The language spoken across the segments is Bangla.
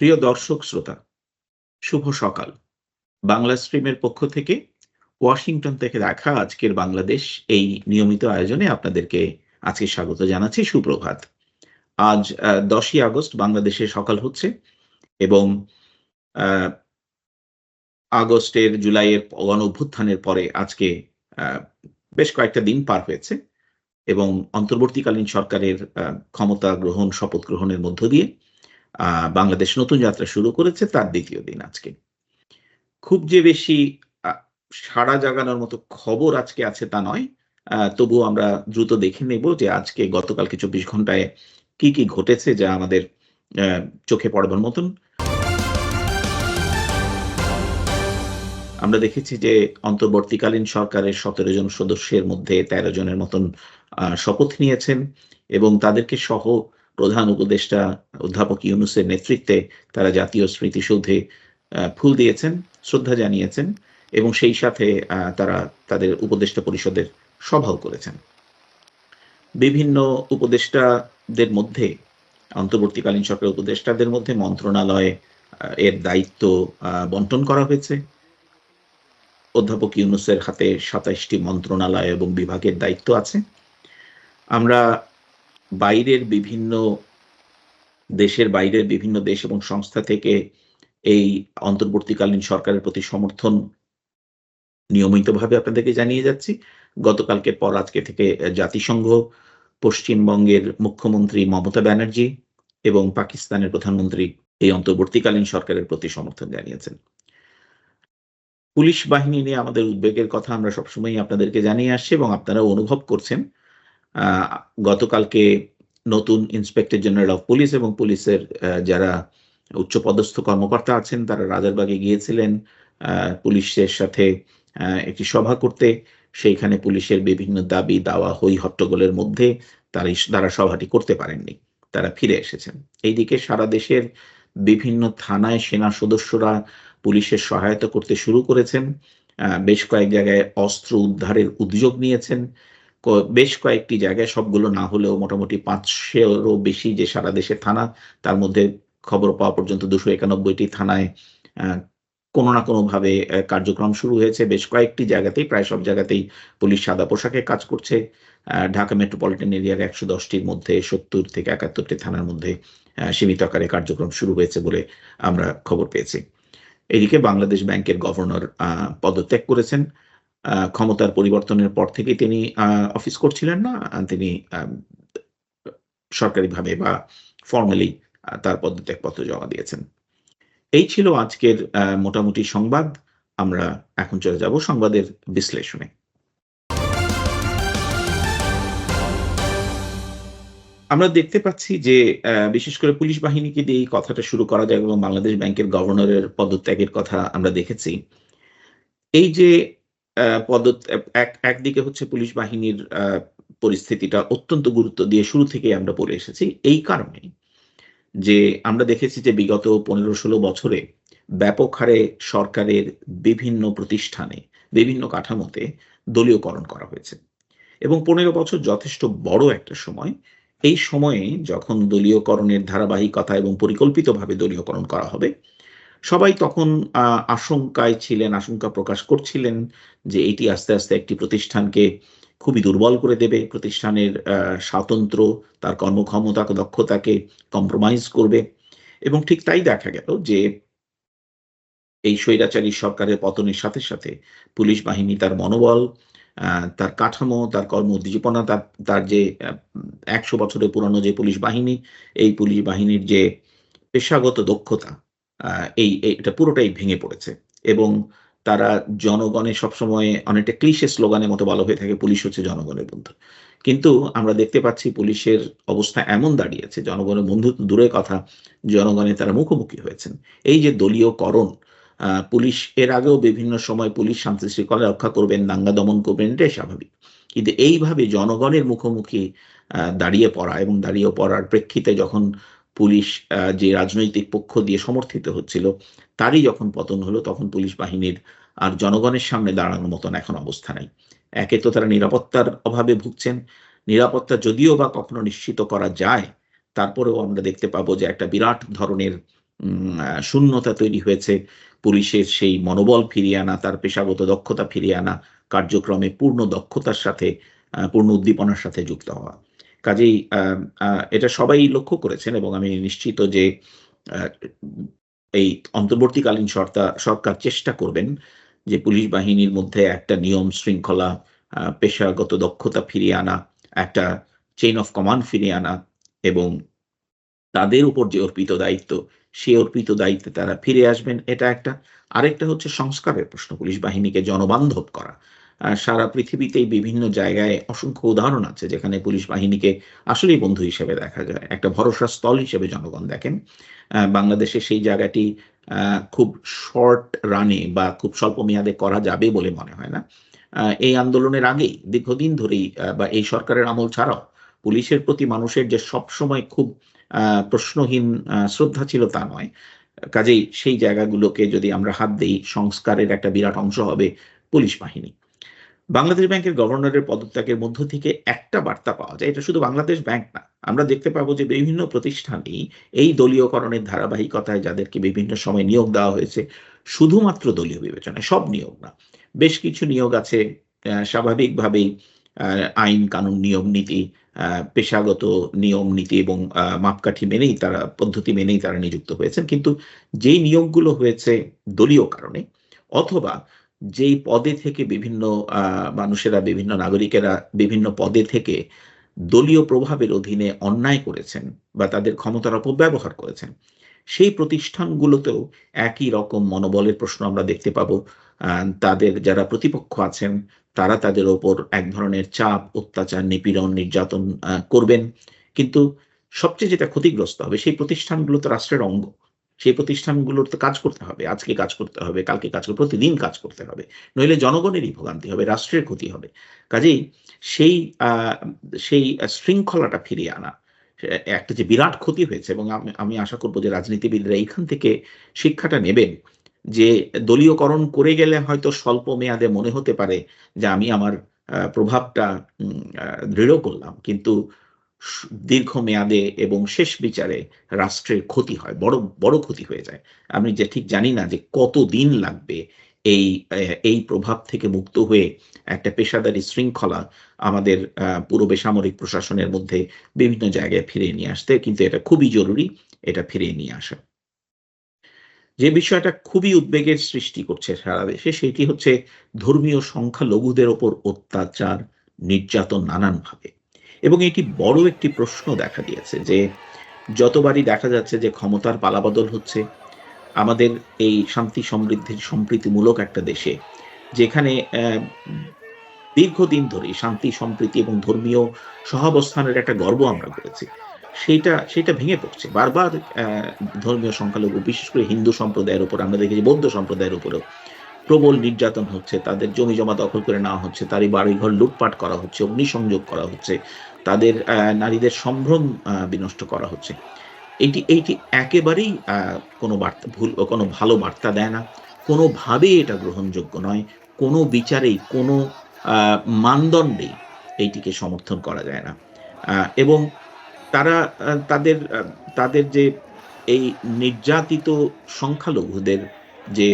প্রিয় দর্শক শ্রোতা, শুভ সকাল। বাংলা স্ট্রিমের পক্ষ থেকে ওয়াশিংটন থেকে দেখা আজকের বাংলাদেশ এই নিয়মিত আয়োজনে আপনাদেরকে আজকে স্বাগত জানাচ্ছি সুপ্রভাত। আজ দশই আগস্ট বাংলাদেশে সকাল হচ্ছে এবং আগস্টের জুলাইয়ের গণ অভ্যুত্থানের পরে আজকে বেশ কয়েকটা দিন পার হয়েছে এবং অন্তর্বর্তীকালীন সরকারের ক্ষমতা গ্রহণ, শপথ গ্রহণের মধ্য দিয়ে বাংলাদেশ নতুন যাত্রা শুরু করেছে, তার দ্বিতীয় দিন আজকে। খুব যে বেশি সাড়া জাগানোর মতো খবর আজকে আছে তা নয়। তবুও আমরা দ্রুত দেখে নেব যে আজকে গতকালকে চব্বিশ ঘন্টায় কি কি ঘটেছে যা আমাদের চোখে পড়বার মতন। আমরা দেখেছি যে অন্তর্বর্তীকালীন সরকারের সতেরো জন সদস্যের মধ্যে তেরো জনের মতন শপথ নিয়েছেন এবং তাদেরকে সহ প্রধান উপদেষ্টা অধ্যাপক ইউনুসের নেতৃত্বে তারা জাতীয় স্মৃতিসৌধে ফুল দিয়েছেন, শ্রদ্ধা জানিয়েছেন এবং সেই সাথে তারা তাদের উপদেষ্টা পরিষদের সভাও করেছেন। বিভিন্ন উপদেষ্টাদের মধ্যে, অন্তর্বর্তীকালীন সরকার উপদেষ্টাদের মধ্যে মন্ত্রণালয়ে এর দায়িত্ব বন্টন করা হয়েছে। অধ্যাপক ইউনুসের হাতে সাতাইশটি মন্ত্রণালয় এবং বিভাগের দায়িত্ব আছে। আমরা বাইরের বিভিন্ন দেশের বাইরের বিভিন্ন দেশ এবং সংস্থা থেকে এই অন্তর্বর্তীকালীন সরকারের প্রতি সমর্থন নিয়মিতভাবে আপনাদেরকে জানিয়ে যাচ্ছি। গতকালকে পর আজকে থেকে জাতিসংঘ, পশ্চিমবঙ্গের মুখ্যমন্ত্রী মমতা ব্যানার্জি এবং পাকিস্তানের প্রধানমন্ত্রী এই অন্তর্বর্তীকালীন সরকারের প্রতি সমর্থন জানিয়েছেন। পুলিশ বাহিনী নিয়ে আমাদের উদ্বেগের কথা আমরা সবসময় আপনাদেরকে জানিয়ে আসছি এবং আপনারা অনুভব করছেন। গতকালকে নতুন ইন্সপেক্টর জেনারেল অফ পুলিশ এবং পুলিশের যারা উচ্চপদস্থ কর্মকর্তা আছেন, তারা রাজারবাগে গিয়েছিলেন পুলিশের সাথে একটি সভা করতে। সেইখানে পুলিশের বিভিন্ন দাবি, দাওয়া, হই হট্টগোলের মধ্যে তারা তারা সভাটি করতে পারেননি, তারা ফিরে এসেছেন। এইদিকে সারা দেশের বিভিন্ন থানায় সেনা সদস্যরা পুলিশের সহায়তা করতে শুরু করেছেন বেশ কয়েক জায়গায় অস্ত্র উদ্ধারের উদ্যোগ নিয়েছেন। বেশ কয়েকটি জায়গায় সবগুলো না হলেও মোটামুটি পাঁচশোরও বেশি যে সারা দেশে থানা, তার মধ্যে খবর পাওয়া পর্যন্ত দুশো একানব্বইটি থানায় কোনো না কোনো ভাবে কার্যক্রম শুরু হয়েছে। বেশ কয়েকটি জায়গাতেই, প্রায় সব জায়গাতেই পুলিশ সাদা পোশাকে কাজ করছে। ঢাকা মেট্রোপলিটন এরিয়ার একশো দশটির মধ্যে সত্তর থেকে একাত্তরটি থানার মধ্যে সীমিত আকারে কার্যক্রম শুরু হয়েছে বলে আমরা খবর পেয়েছি। এদিকে বাংলাদেশ ব্যাংকের গভর্নর পদত্যাগ করেছেন। ক্ষমতার পরিবর্তনের পর থেকে তিনি অফিস করছিলেন না তিনি সরকারিভাবে বা ফর্মালি তার পদত্যাগপত্র জমা দিয়েছেন। এই ছিল আজকের মোটামুটি সংবাদ। আমরা এখন চলে যাব সংবাদের বিশ্লেষণে। আমরা দেখতে পাচ্ছি যে বিশেষ করে পুলিশ বাহিনীকে দিয়ে এই কথাটা শুরু করা যায় এবং বাংলাদেশ ব্যাংকের গভর্নরের পদত্যাগের কথা আমরা দেখেছি। এই যে এক, একদিকে হচ্ছে পুলিশ বাহিনীর পরিস্থিতিটা অত্যন্ত গুরুত্ব দিয়ে শুরু থেকে আমরা বলে এসেছি। এই কারণে যে আমরা দেখেছি যে বিগত পনেরো ষোলো বছরে ব্যাপক হারে সরকারের বিভিন্ন প্রতিষ্ঠানে, বিভিন্ন কাঠামোতে দলীয়করণ করা হয়েছে। এবং পনেরো বছর যথেষ্ট বড় একটা সময়। এই সময়ে যখন দলীয়করণের ধারাবাহিকতা এবং পরিকল্পিতভাবে দলীয়করণ করা হবে সবাই তখন আশঙ্কায় ছিলেন আশঙ্কা প্রকাশ করছিলেন যে এটি আস্তে আস্তে একটি প্রতিষ্ঠানকে খুবই দুর্বল করে দেবে। প্রতিষ্ঠানের আহ, স্বাতন্ত্র্য তার কর্মক্ষমতা দক্ষতাকে কম্প্রোমাইজ করবে। এবং ঠিক তাই দেখা গেল যে এই স্বৈরাচারী সরকারের পতনের সাথে সাথে পুলিশ বাহিনী তার মনোবল তার কাঠামো তার কর্ম উদ্দীপনা তার তার যে একশো বছরের পুরনো যে পুলিশ বাহিনী এই পুলিশ বাহিনীর যে পেশাগত দক্ষতা এই এটা পুরোটাই ভেঙে পড়েছে। এবং তারা জনগণের সবসময় অনেকটা ক্লিশে স্লোগানের মতো বলা হয়ে থাকে পুলিশ হচ্ছে জনগণের বন্ধু। কিন্তু আমরা দেখতে পাচ্ছি পুলিশের অবস্থা এমন দাঁড়িয়েছে জনগণের বন্ধু তো দূরের কথা জনগণের তারা মুখোমুখি হয়েছেন। এই যে দলীয়করণ আহ, পুলিশ এর আগেও বিভিন্ন সময় পুলিশ শান্তি শৃঙ্খলা রক্ষা করবেন দাঙ্গা দমন করবেন এটাই স্বাভাবিক। কিন্তু এইভাবে জনগণের মুখোমুখি আহ, দাঁড়িয়ে পড়া এবং দাঁড়িয়ে পড়ার প্রেক্ষিতে যখন পুলিশ যে রাজনৈতিক পক্ষ দিয়ে সমর্থিত হচ্ছিল, তারই যখন পতন হলো, তখন পুলিশ বাহিনীর আর জনগণের সামনে দাঁড়ানোর মতন এখন অবস্থা নাই। একে তো তারা নিরাপত্তার অভাবে ভুগছেন। নিরাপত্তা যদিও বা কখনো নিশ্চিত করা যায়, তারপরেও আমরা দেখতে পাবো যে একটা বিরাট ধরনের শূন্যতা তৈরি হয়েছে। পুলিশের সেই মনোবল ফিরিয়ে আনা, তার পেশাগত দক্ষতা ফিরিয়ে আনা, কার্যক্রমে পূর্ণ দক্ষতার সাথে পূর্ণ উদ্দীপনার সাথে যুক্ত হওয়া। কাজেই এটা সবাই লক্ষ্য করেছেন এবং আমি নিশ্চিত যে এই অন্তর্বর্তীকালীন সরকার সরকার চেষ্টা করবেন যে পুলিশ বাহিনীর মধ্যে একটা নিয়ম শৃঙ্খলা পেশাগত দক্ষতা ফিরিয়ে আনা, একটা চেইন অফ কমান্ড ফিরিয়ে আনা এবং তাদের উপর যে অর্পিত দায়িত্ব, সে অর্পিত দায়িত্বে তারা ফিরে আসবেন, এটা একটা। আরেকটা হচ্ছে সংস্কারের প্রশ্ন, পুলিশ বাহিনীকে জনবান্ধব করা। সারা পৃথিবীতেই বিভিন্ন জায়গায় অসংখ্য উদাহরণ আছে যেখানে পুলিশ বাহিনীকে আসলেই বন্ধু হিসেবে দেখা যায়। একটা ভরসা স্থল হিসেবে জনগণ দেখেন। বাংলাদেশে সেই জায়গাটি খুব শর্ট রানে বা খুব স্বল্প মেয়াদে করা যাবে বলে মনে হয় না। এই আন্দোলনের আগেই দীর্ঘদিন ধরেই বা এই সরকারের আমল ছাড়াও পুলিশের প্রতি মানুষের যে সবসময় খুব প্রশ্নহীন শ্রদ্ধা ছিল তা নয়। কাজেই সেই জায়গাগুলোকে যদি আমরা হাত দিই, সংস্কারের একটা বিরাট অংশ হবে পুলিশ বাহিনী। বাংলাদেশ ব্যাংকের গভর্নরের পদত্যাগের মধ্য থেকে একটা বার্তা পাওয়া যায়। এটা শুধু বাংলাদেশ ব্যাংক না, আমরা দেখতে পাবো যে বিভিন্ন প্রতিষ্ঠানেই এই দলীয়করণের ধারাবাহিকতায় যাদেরকে বিভিন্ন সময় নিয়োগ দেওয়া হয়েছে, শুধুমাত্র দলীয় বিবেচনায়, সব নিয়োগ না। বেশ কিছু নিয়োগ আছে স্বাভাবিকভাবেই আইন কানুন নিয়ম নীতি পেশাগত নিয়ম নীতি এবং মাপকাঠি মেনেই তারা, পদ্ধতি মেনেই তারা নিযুক্ত হয়েছেন। কিন্তু যেই নিয়োগগুলো হয়েছে দলীয় কারণে অথবা যেই পদে থেকে বিভিন্ন মানুষেরা, বিভিন্ন নাগরিকেরা বিভিন্ন পদে থেকে দলীয় প্রভাবের অধীনে অন্যায় করেছেন বা তাদের ক্ষমতার অপব্যবহার করেছেন, সেই প্রতিষ্ঠানগুলোতেও একই রকম মনোবলের প্রশ্ন আমরা দেখতে পাবো। তাদের যারা প্রতিপক্ষ আছেন, তারা তাদের ওপর এক ধরনের চাপ, অত্যাচার, নিপীড়ন, নির্যাতন করবেন। কিন্তু সবচেয়ে যেটা ক্ষতিগ্রস্ত হবে, সেই প্রতিষ্ঠানগুলো তো রাষ্ট্রের অঙ্গ। সেই প্রতিষ্ঠানগুলোর তো কাজ করতে হবে, আজকে কাজ করতে হবে, কালকে কাজ করতে প্রতিদিন কাজ করতে হবে। নইলে জনগণেরই ভোগান্তি হবে, রাষ্ট্রের ক্ষতি হবে। কাজেই সেই সেই শৃঙ্খলাটা ফিরিয়ে আনা একটা যে বিরাট ক্ষতি হয়েছে এবং আমি আমি আশা করব যে রাজনীতিবিদরা এইখান থেকে শিক্ষাটা নেবেন যে দলীয়করণ করে গেলে হয়তো স্বল্প মেয়াদে মনে হতে পারে যে আমি আমার প্রভাবটা দৃঢ় করলাম। কিন্তু দীর্ঘ মেয়াদে এবং শেষ বিচারে রাষ্ট্রের ক্ষতি হয়, বড় বড় ক্ষতি হয়ে যায়। আমি যে ঠিক জানি না যে কত দিন লাগবে এই এই প্রভাব থেকে মুক্ত হয়ে একটা পেশাদারি শৃঙ্খলা আমাদের পুরো বেসামরিক প্রশাসনের মধ্যে বিভিন্ন জায়গায় ফিরিয়ে নিয়ে আসতে, কিন্তু এটা খুবই জরুরি, এটা ফিরিয়ে নিয়ে আসা। যে বিষয়টা খুবই উদ্বেগের সৃষ্টি করছে সারা দেশে, সেটি হচ্ছে ধর্মীয় সংখ্যালঘুদের ওপর অত্যাচার, নির্যাতন নানানভাবে। এবং এটি বড় একটি প্রশ্ন দেখা দিয়েছে যে যতবারই দেখা যাচ্ছে যে ক্ষমতার পালাবদল হচ্ছে, আমাদের এই শান্তি সমৃদ্ধির সম্প্রীতিমূলক একটা দেশে, যেখানে দীর্ঘদিন ধরে শান্তি, সম্প্রীতি এবং ধর্মীয় সহাবস্থানের একটা গর্ব আমরা করেছি সেইটা সেটা ভেঙে পড়ছে। বারবার ধর্মীয় সংখ্যালঘু, বিশেষ করে হিন্দু সম্প্রদায়ের উপর, আমরা দেখেছি বৌদ্ধ সম্প্রদায়ের উপরেও প্রবল নির্যাতন হচ্ছে, তাদের জমি জমা দখল করে নেওয়া হচ্ছে, তারই বাড়িঘর লুটপাট করা হচ্ছে, অগ্নিসংযোগ করা হচ্ছে তাদের নারীদের সম্ভ্রম বিনষ্ট করা হচ্ছে। এইটি এইটি একেবারেই কোনো বার্তা, ভুল, কোনো ভালো বার্তা দেয় না। কোনোভাবেই এটা গ্রহণযোগ্য নয়। কোনো বিচারেই, কোনো মানদণ্ডেই এইটিকে সমর্থন করা যায় না। এবং তারা তাদের তাদের যে এই নির্যাতিত সংখ্যালঘুদের যে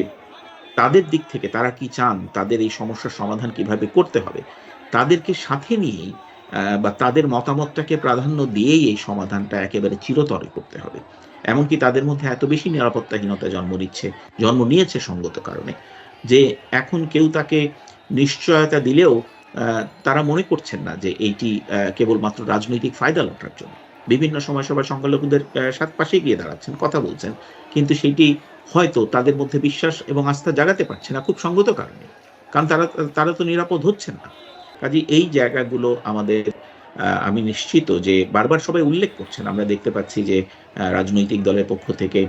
তাদের দিক থেকে তারা কি চান, তাদের এই সমস্যার সমাধান কীভাবে করতে হবে, তাদেরকে সাথে নিয়েই বা তাদের মতামতটাকে প্রাধান্য দিয়েই এই সমাধানটা একেবারে চিরতরে করতে হবে। এমনকি তাদের মধ্যে এত বেশি নিরাপত্তাহীনতা জন্ম নিচ্ছে, জন্ম নিয়েছে সঙ্গত কারণে, যে এখন কেউ তাকে নিশ্চয়তা দিলেও তারা মনে করছেন না যে এইটি কেবলমাত্র রাজনৈতিক ফায়দা লোটার জন্য। বিভিন্ন সময় সবাই সংখ্যালঘুদের সাত পাশে গিয়ে দাঁড়াচ্ছেন, কথা বলছেন, কিন্তু সেটি হয়তো তাদের মধ্যে বিশ্বাস এবং আস্থা জাগাতে পারছে না খুব সঙ্গত কারণে। কারণ তারা তারা তো নিরাপদ হচ্ছেন না। কাজে এই জায়গাগুলো আমাদের আমি নিশ্চিত যে বারবার সবাই উল্লেখ করছেন। আমরা দেখতে পাচ্ছি যে রাজনৈতিক দলের পক্ষ থেকে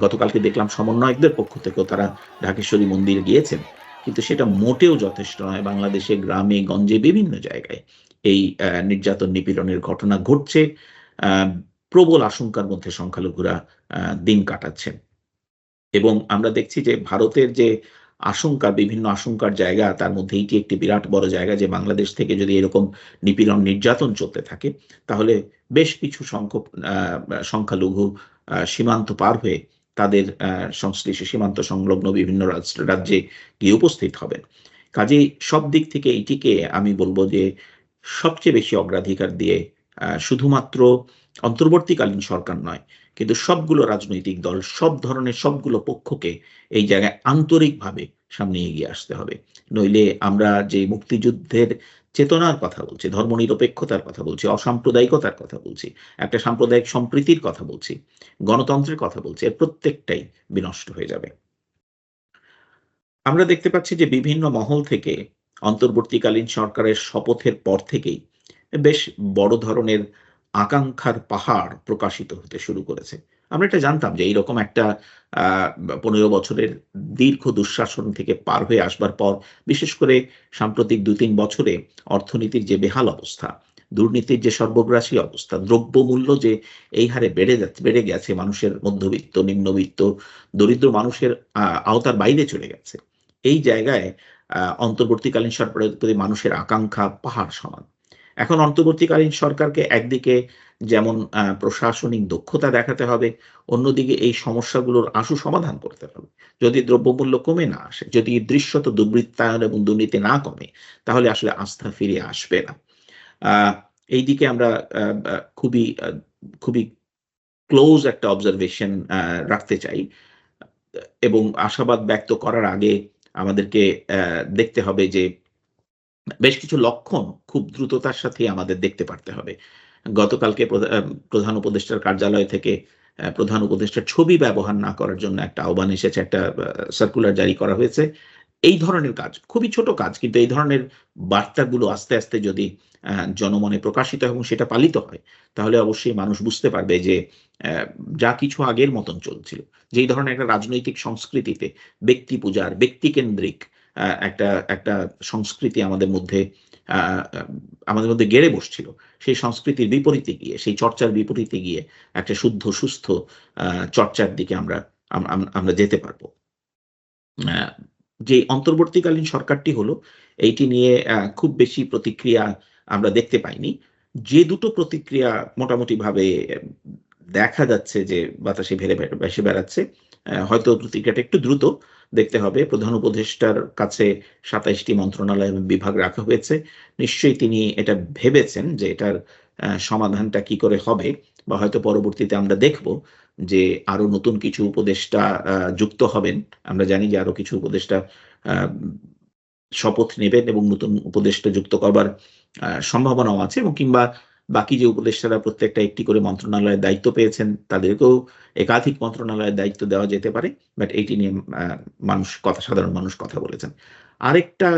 গতকালকে দেখলাম সমন্বয়কদের পক্ষ থেকেও তারা ঢাকেশ্বরী মন্দির গিয়েছেন। কিন্তু সেটা মোটেও যথেষ্ট নয়। বাংলাদেশে গ্রামে, গঞ্জে, বিভিন্ন জায়গায় এই নির্যাতন নিপীড়নের ঘটনা ঘটছে। প্রবল আশঙ্কার মধ্যে সংখ্যালঘুরা দিন কাটাচ্ছেন। এবং আমরা দেখছি যে ভারতের যে আশঙ্কা, বিভিন্ন আশঙ্কার জায়গা, তার মধ্যে এইটি একটি বিরাট বড় জায়গা যে বাংলাদেশ থেকে যদি এরকম নিপীড়ন নির্যাতন চলতে থাকে, তাহলে বেশ কিছু সংখ্যক সংখ্যালঘু সীমান্ত পার হয়ে তাদের সংশ্লিষ্ট সীমান্ত সংলগ্ন বিভিন্ন রাজ্যে গিয়ে উপস্থিত হবেন। কাজেই সব দিক থেকে এইটিকে আমি বলব যে সবচেয়ে বেশি অগ্রাধিকার দিয়ে শুধুমাত্র অন্তর্বর্তীকালীন সরকার নয়, কিন্তু সবগুলো রাজনৈতিক দল, সব ধরনের সবগুলো পক্ষকে এই জায়গায় আন্তরিকভাবে সামনে এগিয়ে আসতে হবে। নইলে আমরা যে মুক্তিযুদ্ধের চেতনার কথা বলছি, ধর্মনিরপেক্ষতার কথা বলছি, অসাম্প্রদায়িকতার কথা বলছি, একটা সাম্প্রদায়িক সম্প্রীতির কথা বলছি, গণতন্ত্রের কথা বলছি, এর প্রত্যেকটাই বিনষ্ট হয়ে যাবে। আমরা দেখতে পাচ্ছি যে বিভিন্ন মহল থেকে অন্তর্বর্তীকালীন সরকারের শপথের পর থেকেই বেশ বড় ধরনের আকাঙ্ক্ষার পাহাড় প্রকাশিত হতে শুরু করেছে। আমরা এটা জানতাম যে এইরকম একটা পনেরো বছরের দীর্ঘ দুঃশাসন থেকে পার হয়ে আসবার পর, বিশেষ করে সাম্প্রতিক দু তিন বছরে অর্থনীতির যে বেহাল অবস্থা, দুর্নীতির যে সর্বগ্রাসী অবস্থা, দ্রব্যমূল্য যে এই হারে বেড়ে যাচ্ছে, বেড়ে গেছে, মানুষের মধ্যবিত্ত, নিম্নবিত্ত, দরিদ্র মানুষের আওতার বাইরে চলে গেছে। এই জায়গায় অন্তর্বর্তীকালীন সরকারের প্রতি মানুষের আকাঙ্ক্ষা পাহাড় সমান। এখন অন্তর্বর্তীকালীন সরকারকে একদিকে যেমন প্রশাসনিক দক্ষতা দেখাতে হবে, অন্যদিকে এই সমস্যাগুলোর আশু সমাধান করতে হবে। যদি দ্রব্যমূল্য কমে না আসে, যদি দৃশ্যত দুর্বৃত্তায়ন এবং দুর্নীতি না কমে, তাহলে আসলে আস্থা ফিরে আসবে না। এই দিকে আমরা খুবই খুবই ক্লোজ একটা অবজারভেশন রাখতে চাই। এবং আশাবাদ ব্যক্ত করার আগে আমাদেরকে দেখতে হবে যে বেশ কিছু লক্ষণ খুব দ্রুততার সাথে আমাদের দেখতে পারতে হবে। গতকালকে প্রধান উপদেষ্টার কার্যালয় থেকে প্রধান উপদেষ্টার ছবি ব্যবহার না করার জন্য একটা আহ্বান এসেছে, একটা সার্কুলার জারি করা হয়েছে। এই ধরনের কাজ, খুবই ছোট কাজ, কিন্তু এই ধরনের বার্তাগুলো আস্তে আস্তে যদি জনমনে প্রকাশিত এবং সেটা পালিত হয়, তাহলে অবশ্যই মানুষ বুঝতে পারবে যে যা কিছু আগের মতন চলছিল। যেই ধরনের একটা রাজনৈতিক সংস্কৃতিতে ব্যক্তি পূজার ব্যক্তিকেন্দ্রিক একটা একটা সংস্কৃতি আমাদের মধ্যে আমাদের মধ্যে গেড়ে বসছিল। সেই সংস্কৃতির বিপরীতে গিয়ে, সেই চর্চার বিপরীতে গিয়ে একটা শুদ্ধ, সুস্থ চর্চার দিকে আমরা আমরা যেতে পারব। যে অন্তর্বর্তীকালীন সরকারটি হলো, এইটি নিয়ে খুব বেশি প্রতিক্রিয়া আমরা দেখতে পাইনি। যে দুটো প্রতিক্রিয়া মোটামুটি ভাবে দেখা যাচ্ছে যে বাতাসে ভেড়ে ভেসে বেড়াচ্ছে হয়তো প্রতিক্রিয়াটা একটু দ্রুত দেখতে হবে। প্রধান উপদেষ্টার কাছে সাতাইশটি মন্ত্রণালয় এবং বিভাগ রাখা হয়েছে। নিশ্চয়ই তিনি এটা ভেবেছেন যে এটার সমাধানটা কি করে হবে বা হয়তো পরবর্তীতে আমরা দেখব যে আরও নতুন কিছু উপদেষ্টা যুক্ত হবেন। আমরা জানি যে আরও কিছু উপদেষ্টা শপথ নেবেন এবং নতুন উপদেষ্টা যুক্ত করবার সম্ভাবনাও আছে এবং কিংবা বাকি যে উপদেষ্টারা প্রত্যেকটা একটি করে মন্ত্রণালয়ের দায়িত্ব পেয়েছেন, তাদেরকেও একাধিক মন্ত্রণালয়ের দায়িত্ব দেওয়া যেতে পারে বাট এইটি নিয়ে মানুষ, কথা, সাধারণ মানুষ কথা বলেছেন। আরেকটা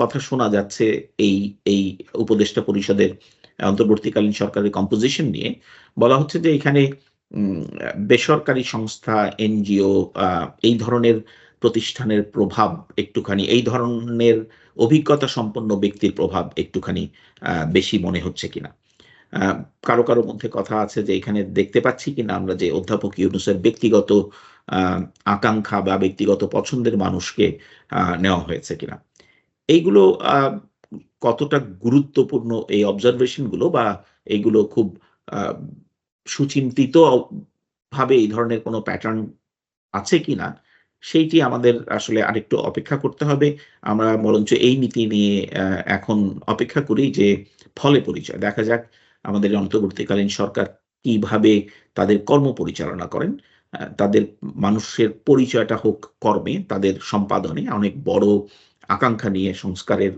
কথা শোনা যাচ্ছে এই এই উপদেষ্টা পরিষদের অন্তর্বর্তীকালীন সরকারের কম্পোজিশন নিয়ে। বলা হচ্ছে যে এখানে বেসরকারি সংস্থা, এনজিও এই ধরনের প্রতিষ্ঠানের প্রভাব একটুখানি, এই ধরনের অভিজ্ঞতা সম্পন্ন ব্যক্তির প্রভাব একটুখানি বেশি মনে হচ্ছে কিনা। কারও কারও মধ্যে কথা আছে যে এখানে দেখতে পাচ্ছি কিনা আমরা যে অধ্যাপক ইউনুসের ব্যক্তিগত আকাঙ্ক্ষা বা ব্যক্তিগত পছন্দের মানুষকে নেওয়া হয়েছে কিনা। এইগুলো কতটা গুরুত্বপূর্ণ এই অবজারভেশনগুলো বা এইগুলো খুব সুচিন্তিত ভাবে এই ধরনের কোনো প্যাটার্ন আছে কিনা, সেইটি আমাদের আসলে আরেকটু অপেক্ষা করতে হবে। আমরা বরঞ্চ এই নীতি নিয়ে এখন অপেক্ষা করি যে ফলে পরিচয়। দেখা যাক আমাদের অন্তর্বর্তীকালীন সরকার কীভাবে তাদের কর্ম পরিচালনা করেন তাদের মানুষের পরিচয়টা হোক কর্মে, তাদের সম্পাদনে অনেক বড় আকাঙ্ক্ষা নিয়ে, সংস্কারের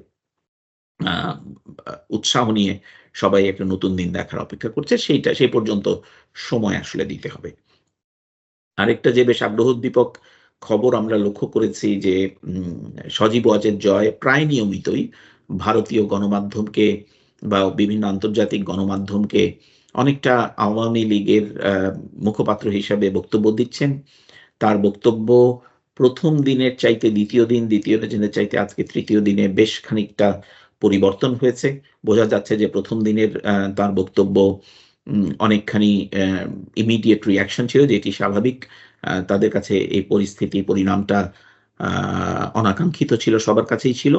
উৎসাহ নিয়ে সবাই একটা নতুন দিন দেখার অপেক্ষা করছে। সেইটা, সেই পর্যন্ত সময় আসলে দিতে হবে। আরেকটা যে বেশ আগ্রহোদ্দীপক খবর আমরা লক্ষ্য করেছি যে সজীব ওয়াজের জয় প্রায় নিয়মিতই ভারতীয় গণমাধ্যমকে বা বিভিন্ন আন্তর্জাতিক গণমাধ্যমকে অনেকটা আওয়ামী লীগের মুখপাত্র হিসাবে বক্তব্য দিচ্ছেন। তার বক্তব্য প্রথম দিনের চাইতে দ্বিতীয় দিন, দ্বিতীয় দিনের চাইতে আজকে তৃতীয় দিনে বেশ খানিকটা পরিবর্তন হয়েছে। বোঝা যাচ্ছে যে প্রথম দিনের তার বক্তব্য অনেকখানি ইমিডিয়েট রিয়াকশন ছিল, যেটি স্বাভাবিক। তাদের কাছে এই পরিস্থিতি, পরিণামটা অনাকাঙ্ক্ষিত ছিল, সবার কাছেই ছিল।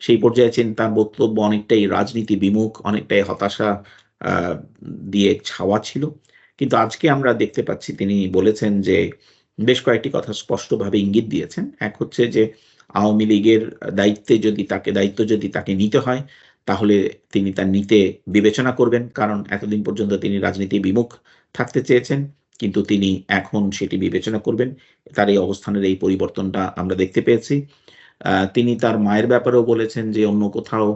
সেই পর্যায়ে তার বক্তব্য অনেকটাই রাজনীতি বিমুখ, অনেকটাই হতাশা দিয়ে ছাওয়া ছিল। কিন্তু আজকে আমরা দেখতে পাচ্ছি তিনি বলেছেন যে বেশ কয়েকটি কথা স্পষ্টভাবে ইঙ্গিত দিয়েছেন। এক হচ্ছে যে আওয়ামী লীগের দায়িত্বে যদি তাকে, দায়িত্ব যদি তাকে নিতে হয়, তাহলে তিনি তার নিতে বিবেচনা করবেন। কারণ এতদিন পর্যন্ত তিনি রাজনীতি বিমুখ থাকতে চেয়েছেন, কিন্তু তিনি এখন সেটি বিবেচনা করবেন। তার এই অবস্থানের এই পরিবর্তনটা আমরা দেখতে পেয়েছি। তিনি তার মায়ের ব্যাপারেও বলেছেন যে অন্য কোথাও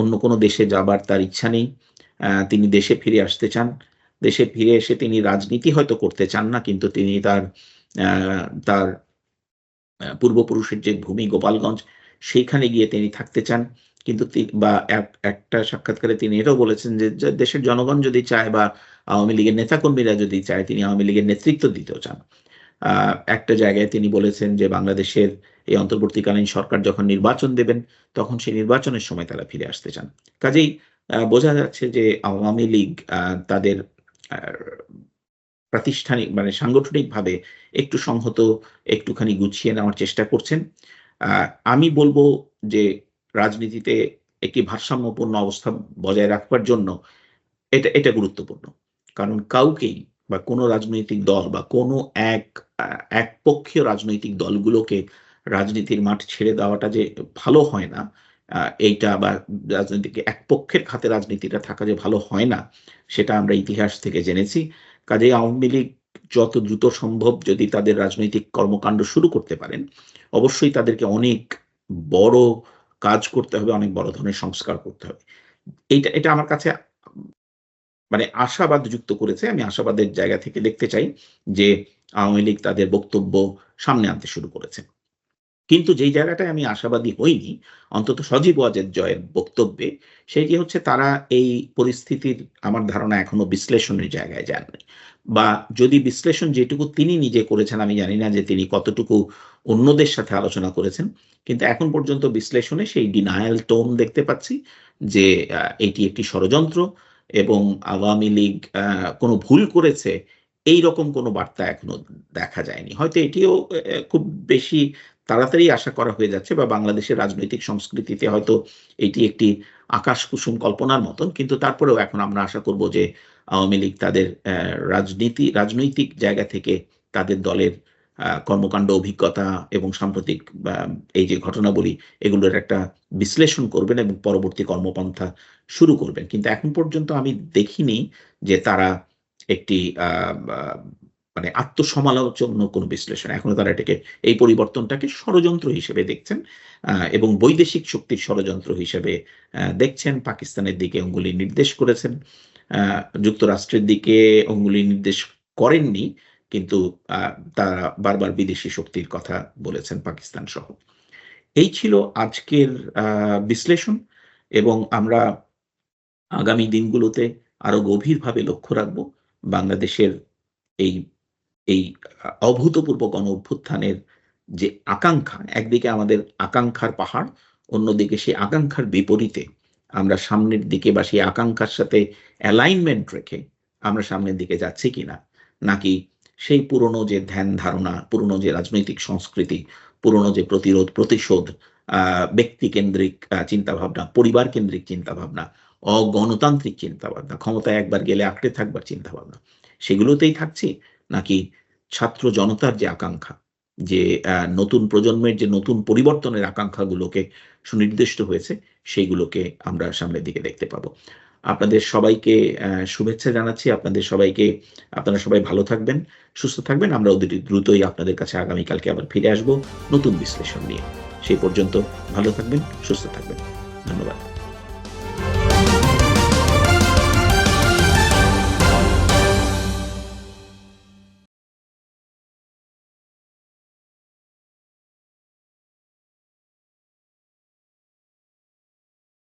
অন্য কোনো দেশে যাবার তার ইচ্ছা নেই। তিনি দেশে ফিরে আসতে চান। দেশে ফিরে এসে তিনি রাজনীতি হয়তো করতে চান না, কিন্তু তিনি তার তার পূর্বপুরুষের যে ভূমি গোপালগঞ্জ, সেইখানে গিয়ে তিনি থাকতে চান। কিন্তু বা একটা সাক্ষাৎকারে তিনি এটাও বলেছেন যে দেশের জনগণ যদি চায় বা আওয়ামী লীগের নেতাকর্মীরা যদি চায়, তিনি আওয়ামী লীগের নেতৃত্ব দিতেও চান। একটা জায়গায় তিনি বলেছেন যে বাংলাদেশের এই অন্তর্বর্তীকালীন সরকার যখন নির্বাচন দেবেন, তখন সেই নির্বাচনের সময় তারা ফিরে আসতে চান। কাজেই বোঝা যাচ্ছে যে আওয়ামী লীগ তাদের প্রাতিষ্ঠানিক মানে সাংগঠনিকভাবে একটু সংহত, একটুখানি গুছিয়ে নেওয়ার চেষ্টা করছেন। আমি বলব যে রাজনীতিতে একটি ভারসাম্যপূর্ণ অবস্থা বজায় রাখবার জন্য এটা এটা গুরুত্বপূর্ণ। কারণ কাউকেই বা কোনো রাজনৈতিক দল বা কোনো এক একপক্ষীয় রাজনৈতিক দলগুলোকে রাজনীতির মাঠ ছেড়ে দেওয়াটা যে ভালো হয় না এইটা বা রাজনীতিকে এক পক্ষের খাতে রাজনীতিটা থাকা যে ভালো হয় না, সেটা আমরা ইতিহাস থেকে জেনেছি। কাজেই আওয়ামী লীগ যত দ্রুত সম্ভব যদি তাদের রাজনৈতিক কর্মকাণ্ড শুরু করতে পারেন, অবশ্যই তাদেরকে অনেক বড় কাজ করতে হবে, অনেক বড় ধরনের সংস্কার করতে হবে। এইটা, এটা আমার কাছে মানে আশাবাদ যুক্ত করেছে। আমি আশাবাদের জায়গা থেকে দেখতে চাই যে আওয়ামী লীগ তাদের বক্তব্য সামনে আনতে শুরু করেছে। কিন্তু যেই জায়গাটায় আমি আশাবাদী হইনি, অন্তত সজীব ওয়াজের জয়ের বক্তব্যে সেটি হচ্ছে তারা এই পরিস্থিতির আমার ধারণা এখনও বিশ্লেষণের জায়গায় যাননি। বা যদি বিশ্লেষণ যেটুকু তিনি নিজে করেছেন, আমি জানি না যে তিনি কতটুকু অন্যদের সাথে আলোচনা করেছেন, কিন্তু এখন পর্যন্ত বিশ্লেষণে সেই ডিনায়াল টোন দেখতে পাচ্ছি যে এটি একটি ষড়যন্ত্র এবং আওয়ামী লীগ কোনো ভুল করেছে এই রকম কোনো বার্তা এখনও দেখা যায়নি। হয়তো এটিও খুব বেশি তাড়াতাড়ি আশা করা হয়ে যাচ্ছে বা বাংলাদেশের রাজনৈতিক সংস্কৃতিতে হয়তো এটি একটি আকাশ কুসুম কল্পনার মতন, কিন্তু তারপরেও এখন আমরা আশা করব যে আওয়ামী লীগ তাদের রাজনীতি, রাজনৈতিক জায়গা থেকে তাদের দলের কর্মকাণ্ড, অভিজ্ঞতা এবং সাম্প্রতিক এই যে ঘটনাবলী এগুলোর একটা বিশ্লেষণ করবেন এবং পরবর্তী কর্মপন্থা শুরু করবেন। কিন্তু এখন পর্যন্ত আমি দেখিনি যে তারা একটি মানে আত্মসমালোচন্য কোনো বিশ্লেষণ। এখনও তারা এটাকে, এই পরিবর্তনটাকে ষড়যন্ত্র হিসেবে দেখছেন এবং বৈদেশিক শক্তির ষড়যন্ত্র হিসেবে দেখছেন। পাকিস্তানের দিকে অঙ্গুলি নির্দেশ করেছেন যুক্তরাষ্ট্রের দিকে অঙ্গুলি নির্দেশ করেননি, কিন্তু তারা বারবার বিদেশি শক্তির কথা বলেছেন পাকিস্তান সহ। এই ছিল আজকের বিশ্লেষণ, এবং আমরা আগামী দিনগুলোতে আরও গভীরভাবে লক্ষ্য রাখব বাংলাদেশের এই এই অভূতপূর্ব গণ অভ্যুত্থানের যে আকাঙ্ক্ষা, একদিকে আমাদের আকাঙ্ক্ষার পাহাড়, অন্যদিকে সেই আকাঙ্ক্ষার বিপরীতে আমরা সামনের দিকে বা সেই আকাঙ্ক্ষার সাথে অ্যালাইনমেন্ট রেখে আমরা সামনের দিকে যাচ্ছি কিনা, নাকি সেই পুরনো যে ধ্যান ধারণা, পুরনো যে রাজনৈতিক সংস্কৃতি, পুরনো যে প্রতিরোধ প্রতিশোধ ব্যক্তিকেন্দ্রিক চিন্তাভাবনা পরিবার কেন্দ্রিক চিন্তাভাবনা, অগণতান্ত্রিক চিন্তাভাবনা, ক্ষমতায় একবার গেলে আঁকড়ে থাকবার চিন্তাভাবনা, সেগুলোতেই থাকছি। নাকি ছাত্র জনতার যে আকাঙ্ক্ষা, যে নতুন প্রজন্মের যে নতুন পরিবর্তনের আকাঙ্ক্ষাগুলোকে সুনির্দিষ্ট হয়েছে, সেইগুলোকে আমরা সামনের দিকে দেখতে পাবো। আপনাদের সবাইকে শুভেচ্ছা জানাচ্ছি। আপনাদের সবাইকে, আপনারা সবাই ভালো থাকবেন, সুস্থ থাকবেন। আমরা অতি দ্রুতই আপনাদের কাছে আগামীকালকে আবার ফিরে আসব নতুন বিশ্লেষণ নিয়ে। সেই পর্যন্ত ভালো থাকবেন, সুস্থ থাকবেন। ধন্যবাদ।